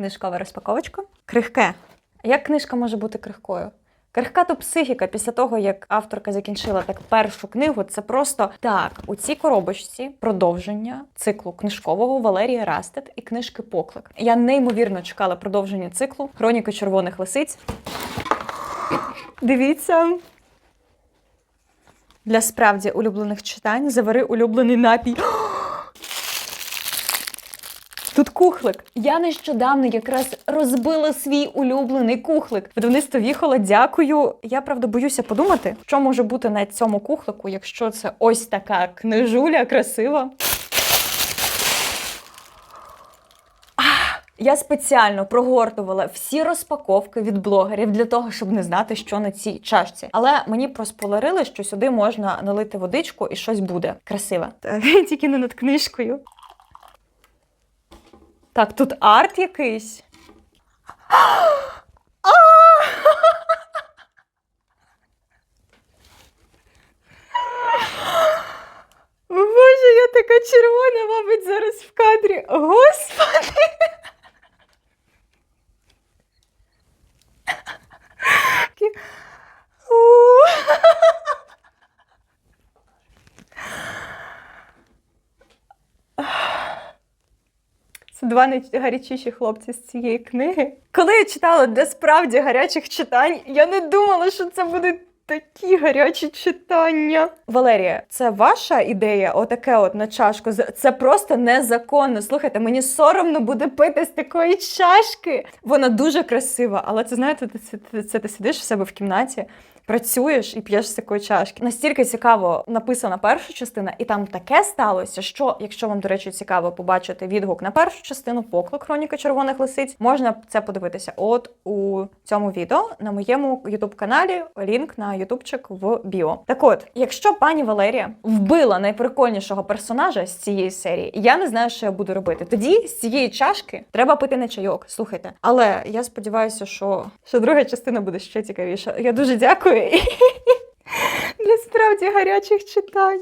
Книжкова розпаковочка. Крихке. Як книжка може бути крихкою? Крихка то психіка після того, як авторка закінчила так першу книгу, це просто так. У цій коробочці продовження циклу книжкового Валерія Растет і книжки Поклик. Я неймовірно чекала продовження циклу Хроніка червоних лисиць. Дивіться. Для справді улюблених читань завари улюблений напій. Тут кухлик. Я нещодавно якраз розбила свій улюблений кухлик. Видавництво віхола, дякую. Я правда боюся подумати, що може бути на цьому кухлику, якщо це ось така книжуля красива. Я спеціально прогортувала всі розпаковки від блогерів для того, щоб не знати, що на цій чашці. Але мені проспойлерили, що сюди можна налити водичку і щось буде красиве. Тільки не над книжкою. Так, тут арт якийсь. Боже, я така червона, мабуть, зараз в кадрі. Господи! Такі- У. Це два найгарячіші хлопці з цієї книги. Коли я читала де справді гарячих читань, я не думала, що це буде такі гарячі читання. Валерія, це ваша ідея? Отаке от на чашку. Це просто незаконно. Слухайте, мені соромно буде пити з такої чашки. Вона дуже красива, але це знаєте, це, це, це ти сидиш в себе в кімнаті. Працюєш і п'єш з такої чашки. Настільки цікаво написана перша частина, і там таке сталося, що якщо вам, до речі, цікаво побачити відгук на першу частину поклик Хроніка червоних лисиць, можна це подивитися. От у цьому відео на моєму ютуб каналі лінк на ютубчик в біо. Так от, якщо пані Валерія вбила найприкольнішого персонажа з цієї серії, я не знаю, що я буду робити. Тоді з цієї чашки треба пити не чайок. Слухайте, але я сподіваюся, що, що друга частина буде ще цікавіша. Я дуже дякую. Для справді гарячих читань.